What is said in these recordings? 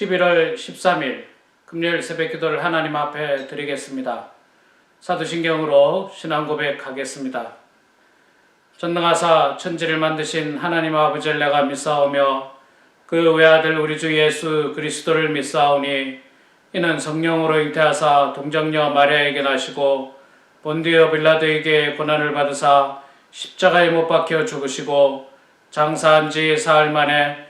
11월 13일 금요일 새벽 기도를 하나님 앞에 드리겠습니다. 사도신경으로 신앙 고백하겠습니다. 전능하사 천지를 만드신 하나님 아버지를 내가 믿사오며 그 외아들 우리 주 예수 그리스도를 믿사오니 이는 성령으로 잉태하사 동정녀 마리아에게 나시고 본디오 빌라도에게 고난을 받으사 십자가에 못 박혀 죽으시고 장사한 지 사흘 만에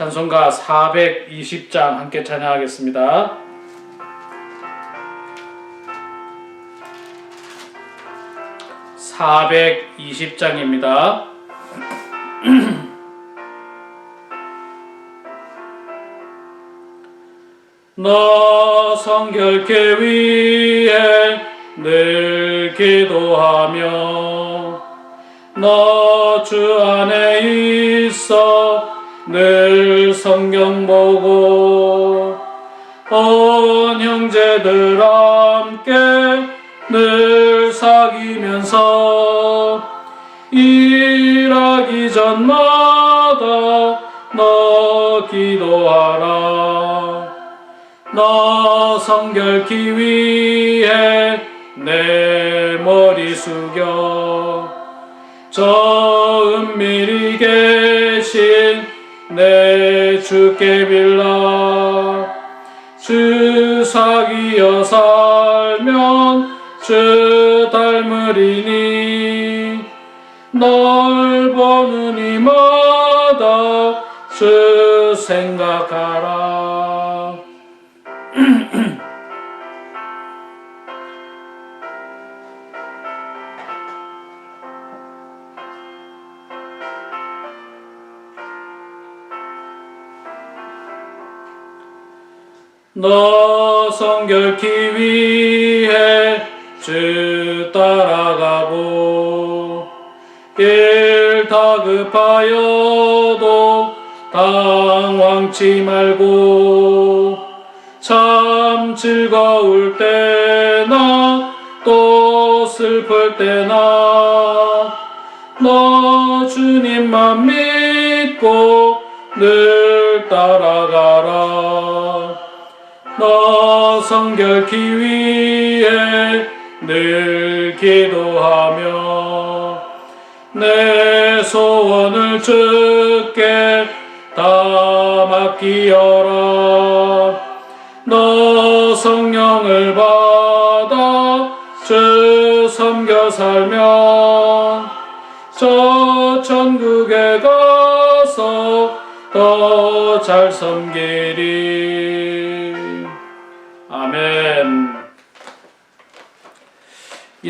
찬송가 420장 함께 찬양하겠습니다. 420장입니다. 너 성결케 위해 늘 기도하며 너주 안에 있어 늘 성경 보고 온 형제들 함께 늘 사귀면서 일하기 전마다 너 기도하라. 너 성결기 위해 내 머리 숙여. 저 은밀히 계신 내 주께 빌라. 주 사귀어 살면 주 닮으리니. 널 보는 이마다 주 생각하라 너 성결기 위해 주 따라가고 일 다급하여도 당황치 말고 참 즐거울 때나 또 슬플 때나 너 주님만 믿고 늘 따라가라 너 성결기 위해 늘 기도하며 내 소원을 주께 다 맡기어라 너 성령을 받아 주 섬겨 살면 저 천국에 가서 더 잘 섬기리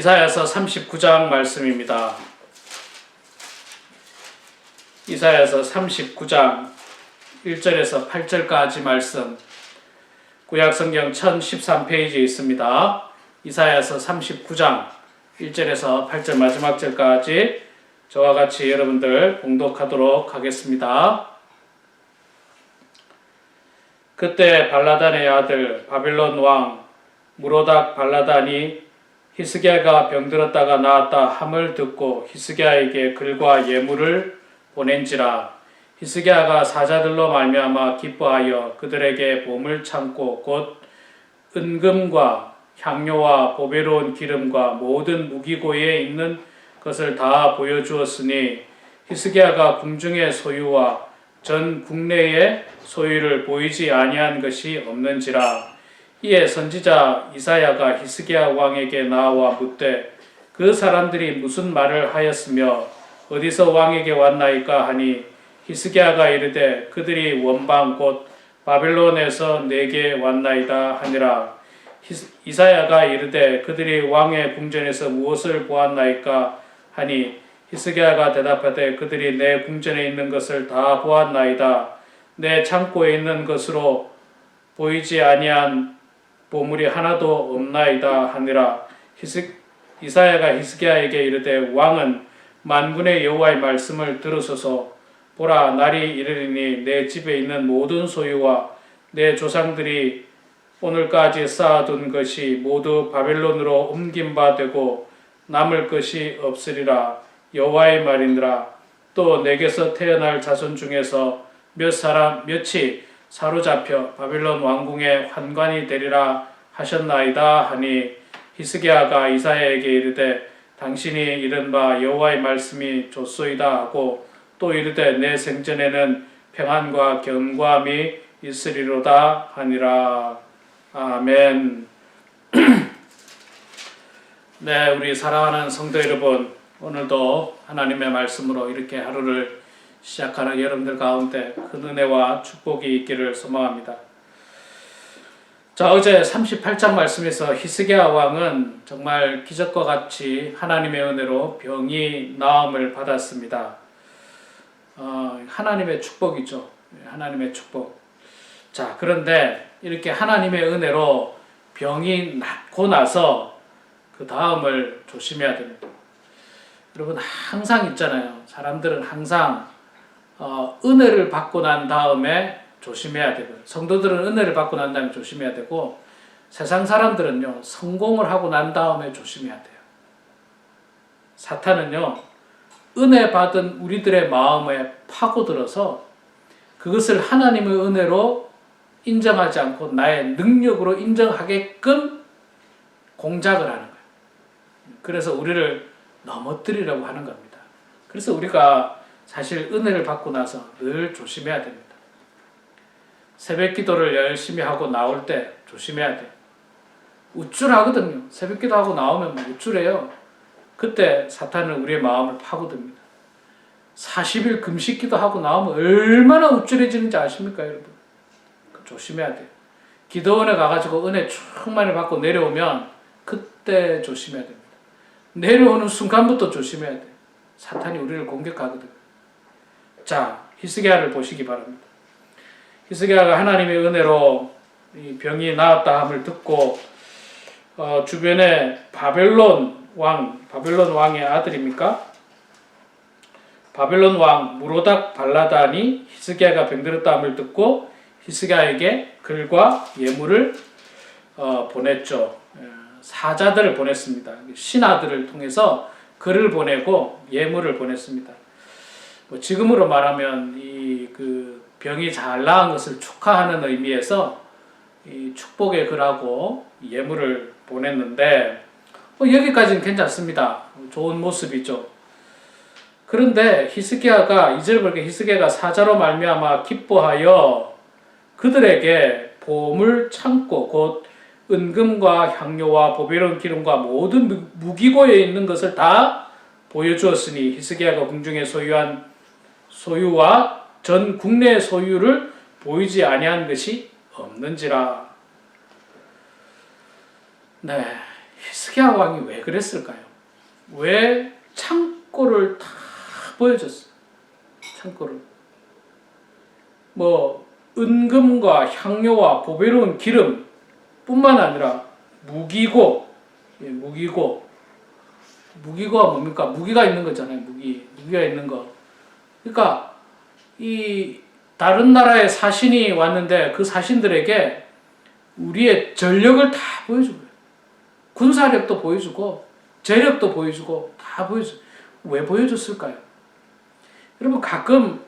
이사야서 39장 말씀입니다. 이사야서 39장 1절에서 8절까지 말씀 구약성경 1013페이지에 있습니다. 이사야서 39장 1절에서 8절 마지막 절까지 저와 같이 여러분들 봉독하도록 하겠습니다. 그때 발라단의 아들 바빌론 왕 무로닥 발라단이 히스기야가 병들었다가 나았다 함을 듣고 히스기야에게 글과 예물을 보낸지라. 히스기야가 사자들로 말미암아 기뻐하여 그들에게 보물 창고 곧 은금과 향료와 보배로운 기름과 모든 무기고에 있는 것을 다 보여주었으니 히스기야가 궁중의 소유와 전 국내의 소유를 보이지 아니한 것이 없는지라 이에 선지자 이사야가 히스기야 왕에게 나와 묻되 그 사람들이 무슨 말을 하였으며 어디서 왕에게 왔나이까 하니 히스기야가 이르되 그들이 원방 곧 바벨론에서 내게 왔나이다 하니라. 이사야가 이르되 그들이 왕의 궁전에서 무엇을 보았나이까 하니 히스기야가 대답하되 그들이 내 궁전에 있는 것을 다 보았나이다. 내 창고에 있는 것으로 보이지 아니한 보물이 하나도 없나이다 하니라. 히스, 이사야가 히스기야에게 이르되 왕은 만군의 여호와의 말씀을 들으소서. 보라 날이 이르리니 내 집에 있는 모든 소유와 내 조상들이 오늘까지 쌓아둔 것이 모두 바벨론으로 옮긴 바 되고 남을 것이 없으리라. 여호와의 말이니라. 또 내게서 태어날 자손 중에서 몇 사람 몇이 사로잡혀 바벨론 왕궁의 환관이 되리라 하셨나이다 하니 히스기야가 이사야에게 이르되 당신이 이른 바 여호와의 말씀이 좋소이다 하고 또 이르되 내 생전에는 평안과 견고함이 있으리로다 하니라 아멘. 네, 우리 사랑하는 성도 여러분, 오늘도 하나님의 말씀으로 이렇게 하루를 시작하는 여러분들 가운데 큰 은혜와 축복이 있기를 소망합니다. 자, 어제 38장 말씀에서 히스기야 왕은 정말 기적과 같이 하나님의 은혜로 병이 나음을 받았습니다. 어, 하나님의 축복이죠. 하나님의 축복. 자, 그런데 이렇게 하나님의 은혜로 병이 낫고 나서 그 다음을 조심해야 됩니다. 여러분 항상 있잖아요. 사람들은 항상 어, 은혜를 받고 난 다음에 조심해야 되고 성도들은 은혜를 받고 난 다음에 조심해야 되고 세상 사람들은요 성공을 하고 난 다음에 조심해야 돼요. 사탄은요 은혜 받은 우리들의 마음에 파고들어서 그것을 하나님의 은혜로 인정하지 않고 나의 능력으로 인정하게끔 공작을 하는 거예요. 그래서 우리를 넘어뜨리려고 하는 겁니다. 그래서 우리가 사실 은혜를 받고 나서 늘 조심해야 됩니다. 새벽 기도를 열심히 하고 나올 때 조심해야 돼. 우쭐하거든요. 새벽 기도하고 나오면 막 우쭐해요. 그때 사탄은 우리의 마음을 파고듭니다. 40일 금식 기도하고 나오면 얼마나 우쭐해지는지 아십니까, 여러분? 조심해야 돼요. 기도원에 가가지고 은혜 충만히 받고 내려오면 그때 조심해야 됩니다. 내려오는 순간부터 조심해야 돼요. 사탄이 우리를 공격하거든요. 자, 히스기야를 보시기 바랍니다. 히스기야가 하나님의 은혜로 이 병이 나았다 함을 듣고 어, 주변에 바벨론 왕, 바벨론 왕의 아들입니까? 바벨론 왕 무로닥 발라단이 히스기야가 병들었다 함을 듣고 히스기야에게 글과 예물을 어, 보냈죠. 예, 사자들을 보냈습니다. 신하들을 통해서 글을 보내고 예물을 보냈습니다. 뭐 지금으로 말하면 이 그 병이 잘 나은 것을 축하하는 의미에서 이 축복의 글하고 예물을 보냈는데 뭐 여기까지는 괜찮습니다. 좋은 모습이죠. 그런데 히스기야가 이절 보니까 히스기야가 사자로 말미암아 기뻐하여 그들에게 보물 창고 곧 은금과 향료와 보배로운 기름과 모든 무기고에 있는 것을 다 보여주었으니 히스기야가 궁중에 소유한 소유와 전 국내 소유를 보이지 아니한 것이 없는지라. 네, 히스기야 왕이 왜 그랬을까요? 왜 창고를 다 보여줬어? 창고를 뭐 은금과 향료와 보배로운 기름뿐만 아니라 무기고, 예, 무기고, 무기고가 뭡니까? 무기가 있는 거잖아요. 무기, 무기가 있는 거. 그러니까 이 다른 나라의 사신이 왔는데 그 사신들에게 우리의 전력을 다 보여주고 군사력도 보여주고 재력도 보여주고 다 보여주. 왜 보여줬을까요? 여러분 가끔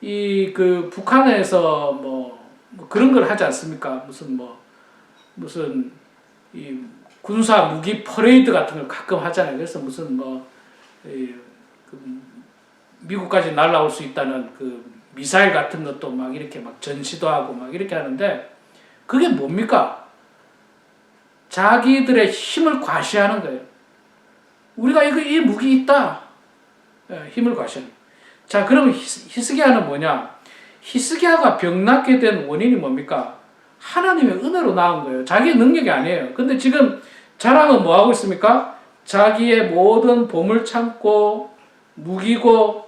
이 그 북한에서 뭐, 뭐 그런 걸 하지 않습니까? 무슨 뭐 무슨 이 군사 무기 퍼레이드 같은 걸 가끔 하잖아요. 그래서 무슨 뭐 미국까지 날라올 수 있다는 그 미사일 같은 것도 막 이렇게 막 전시도 하고 막 이렇게 하는데 그게 뭡니까? 자기들의 힘을 과시하는 거예요. 우리가 이거 이 무기 있다. 예, 힘을 과시하는. 자, 그러면 히스기야는 뭐냐? 히스기야가 병났게 된 원인이 뭡니까? 하나님의 은혜로 나온 거예요. 자기의 능력이 아니에요. 근데 지금 자랑은 뭐 하고 있습니까? 자기의 모든 보물 창고, 무기고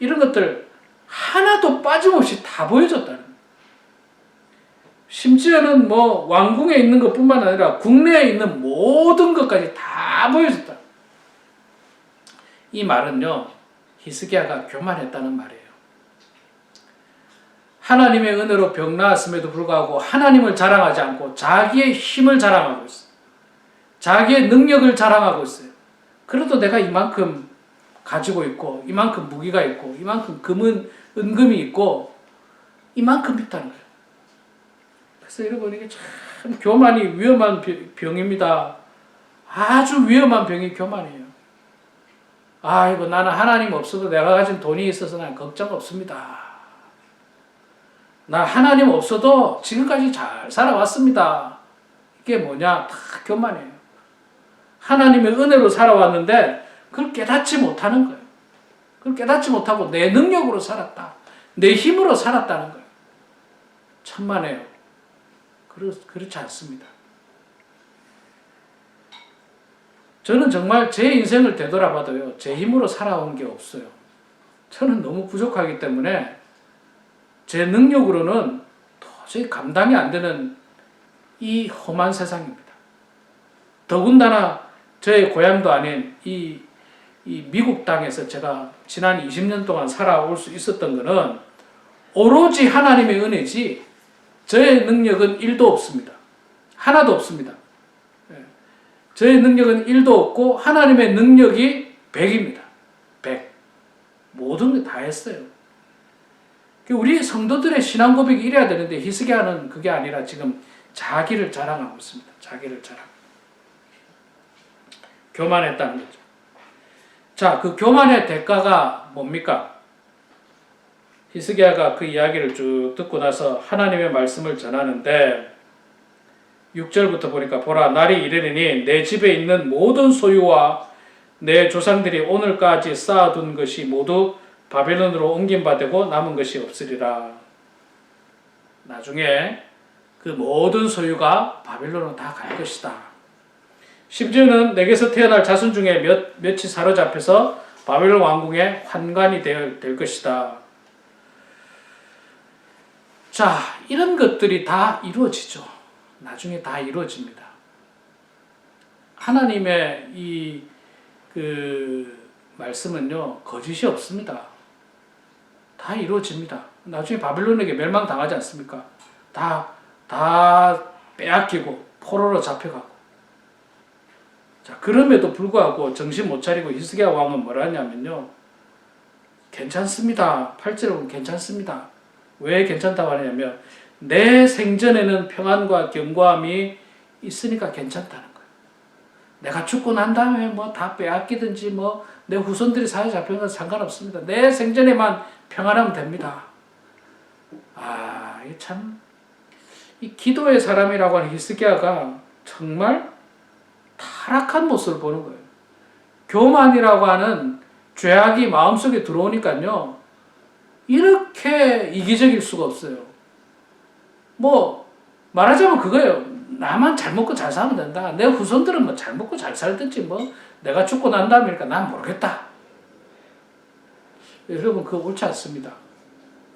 이런 것들 하나도 빠짐없이 다 보여줬다는 심지어는 뭐 왕궁에 있는 것뿐만 아니라 국내에 있는 모든 것까지 다 보여줬다. 이 말은요 히스기야가 교만했다는 말이에요. 하나님의 은혜로 병 나았음에도 불구하고 하나님을 자랑하지 않고 자기의 힘을 자랑하고 있어요. 자기의 능력을 자랑하고 있어요. 그래도 내가 이만큼 가지고 있고 이만큼 무기가 있고 이만큼 금은 은금이 있고 이만큼 있다는 거예요. 그래서 여러분 이게 참 교만이 위험한 병- 병입니다. 아주 위험한 병이 교만이에요. 아이고 나는 하나님 없어도 내가 가진 돈이 있어서 난 걱정 없습니다. 나 하나님 없어도 지금까지 잘 살아왔습니다. 이게 뭐냐? 다 교만이에요. 하나님의 은혜로 살아왔는데 그걸 깨닫지 못하는 거예요. 그걸 깨닫지 못하고 내 능력으로 살았다. 내 힘으로 살았다는 거예요. 천만에요. 그렇, 그렇지 않습니다. 저는 정말 제 인생을 되돌아봐도요, 제 힘으로 살아온 게 없어요. 저는 너무 부족하기 때문에 제 능력으로는 도저히 감당이 안 되는 이 험한 세상입니다. 더군다나 저의 고향도 아닌 이, 이 미국 땅에서 제가 지난 20년 동안 살아올 수 있었던 것은 오로지 하나님의 은혜지 저의 능력은 1도 없습니다. 하나도 없습니다. 예. 저의 능력은 1도 없고 하나님의 능력이 100입니다. 100. 모든 게 다 했어요. 그 우리 성도들의 신앙 고백이 이래야 되는데 히스기야는 그게 아니라 지금 자기를 자랑하고 있습니다. 자기를 자랑. 교만했다는 거죠. 자, 그 교만의 대가가 뭡니까? 히스기야가 그 이야기를 쭉 듣고 나서 하나님의 말씀을 전하는데 6절부터 보니까 보라 날이 이르리니 내 집에 있는 모든 소유와 내 조상들이 오늘까지 쌓아둔 것이 모두 바벨론으로 옮긴 바 되고 남은 것이 없으리라. 나중에 그 모든 소유가 바벨론으로 다 갈 것이다. 심지어는 내게서 태어날 자손 중에 몇, 몇이 사로잡혀서 바벨론 왕궁의 환관이 될, 될 것이다. 자, 이런 것들이 다 이루어지죠. 나중에 다 이루어집니다. 하나님의 이 그 말씀은요 거짓이 없습니다. 다 이루어집니다. 나중에 바빌론에게 멸망당하지 않습니까? 다, 다 빼앗기고 포로로 잡혀가고. 자, 그럼에도 불구하고 정신 못 차리고 히스기야 왕은 뭐라 하냐면요. 괜찮습니다. 8절은 괜찮습니다. 왜 괜찮다고 하냐면 내 생전에는 평안과 견고함이 있으니까 괜찮다는 거예요. 내가 죽고 난 다음에 뭐 다 빼앗기든지 뭐 내 후손들이 사회 잡히는 건 상관없습니다. 내 생전에만 평안하면 됩니다. 아, 이 참, 이 기도의 사람이라고 하는 히스기야가 정말 타락한 모습을 보는 거예요. 교만이라고 하는 죄악이 마음속에 들어오니까요, 이렇게 이기적일 수가 없어요. 뭐, 말하자면 그거예요. 나만 잘 먹고 잘 살면 된다. 내 후손들은 뭐 잘 먹고 잘 살든지 뭐, 내가 죽고 난 다음이니까 난 모르겠다. 여러분, 그거 옳지 않습니다.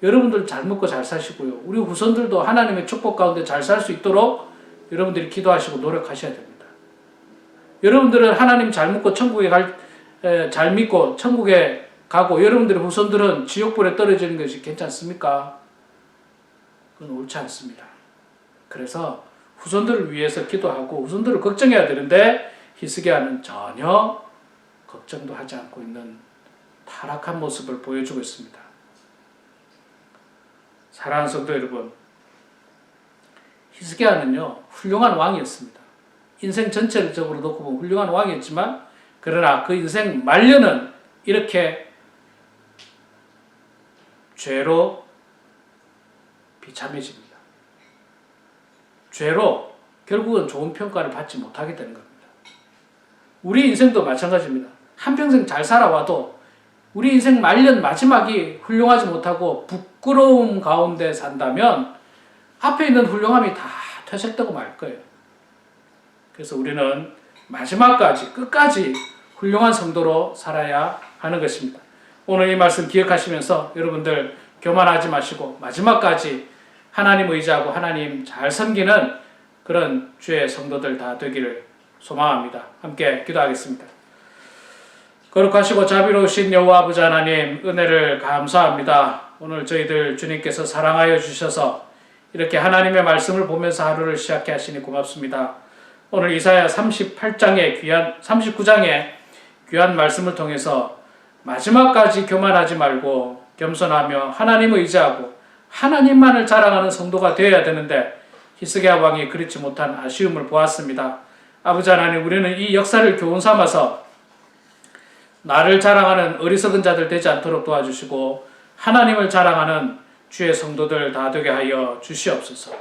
여러분들 잘 먹고 잘 사시고요. 우리 후손들도 하나님의 축복 가운데 잘 살 수 있도록 여러분들이 기도하시고 노력하셔야 됩니다. 여러분들은 하나님 잘 먹고 천국에 갈, 에, 잘 믿고 천국에 가고 여러분들의 후손들은 지옥불에 떨어지는 것이 괜찮습니까? 그건 옳지 않습니다. 그래서 후손들을 위해서 기도하고 후손들을 걱정해야 되는데 히스기야는 전혀 걱정도 하지 않고 있는 타락한 모습을 보여주고 있습니다. 사랑하는 성도 여러분, 히스기야는요 훌륭한 왕이었습니다. 인생 전체적으로 놓고 보면 훌륭한 왕이었지만 그러나 그 인생 말년은 이렇게 죄로 비참해집니다. 죄로 결국은 좋은 평가를 받지 못하게 되는 겁니다. 우리 인생도 마찬가지입니다. 한평생 잘 살아와도 우리 인생 말년 마지막이 훌륭하지 못하고 부끄러움 가운데 산다면 앞에 있는 훌륭함이 다 퇴색되고 말 거예요. 그래서 우리는 마지막까지 끝까지 훌륭한 성도로 살아야 하는 것입니다. 오늘 이 말씀 기억하시면서 여러분들 교만하지 마시고 마지막까지 하나님 의지하고 하나님 잘 섬기는 그런 주의 성도들 다 되기를 소망합니다. 함께 기도하겠습니다. 거룩하시고 자비로우신 여호와 아버지 하나님 은혜를 감사합니다. 오늘 저희들 주님께서 사랑하여 주셔서 이렇게 하나님의 말씀을 보면서 하루를 시작해 하시니 고맙습니다. 오늘 이사야 38장의 귀한 39장의 귀한 말씀을 통해서 마지막까지 교만하지 말고 겸손하며 하나님을 의지하고 하나님만을 자랑하는 성도가 되어야 되는데 히스기야 왕이 그렇지 못한 아쉬움을 보았습니다. 아버지 하나님 우리는 이 역사를 교훈 삼아서 나를 자랑하는 어리석은 자들 되지 않도록 도와주시고 하나님을 자랑하는 주의 성도들 다 되게 하여 주시옵소서.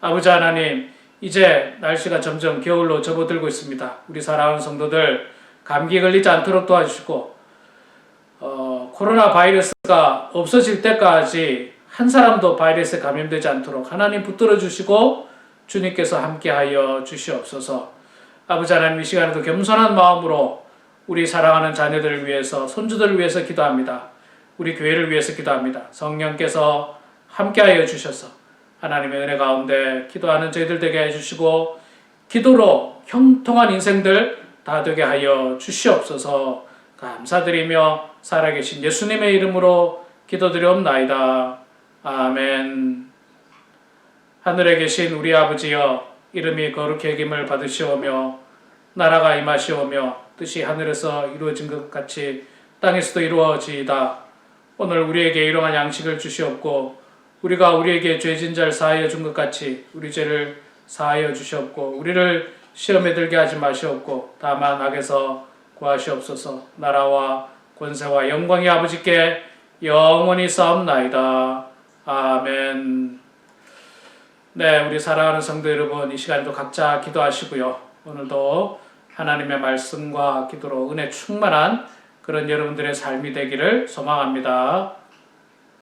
아버지 하나님 이제 날씨가 점점 겨울로 접어들고 있습니다. 우리 사랑하는 성도들 감기 걸리지 않도록 도와주시고 어, 코로나 바이러스가 없어질 때까지 한 사람도 바이러스에 감염되지 않도록 하나님 붙들어 주시고 주님께서 함께하여 주시옵소서. 아버지 하나님 이 시간에도 겸손한 마음으로 우리 사랑하는 자녀들을 위해서 손주들을 위해서 기도합니다. 우리 교회를 위해서 기도합니다. 성령께서 함께하여 주셔서 하나님의 은혜 가운데 기도하는 저희들 되게 해주시고 기도로 형통한 인생들 다 되게 하여 주시옵소서 감사드리며 살아계신 예수님의 이름으로 기도드리옵나이다. 아멘. 하늘에 계신 우리 아버지여 이름이 거룩히 여김을 받으시오며 나라가 임하시오며 뜻이 하늘에서 이루어진 것 같이 땅에서도 이루어지이다. 오늘 우리에게 일용할 양식을 주시옵고 우리가 우리에게 죄진 자를 사하여 준 것 같이 우리 죄를 사하여 주시옵고 우리를 시험에 들게 하지 마시옵고 다만 악에서 구하시옵소서 나라와 권세와 영광이 아버지께 영원히 싸움나이다. 아멘. 네, 우리 사랑하는 성도 여러분, 이 시간도 각자 기도하시고요. 오늘도 하나님의 말씀과 기도로 은혜 충만한 그런 여러분들의 삶이 되기를 소망합니다.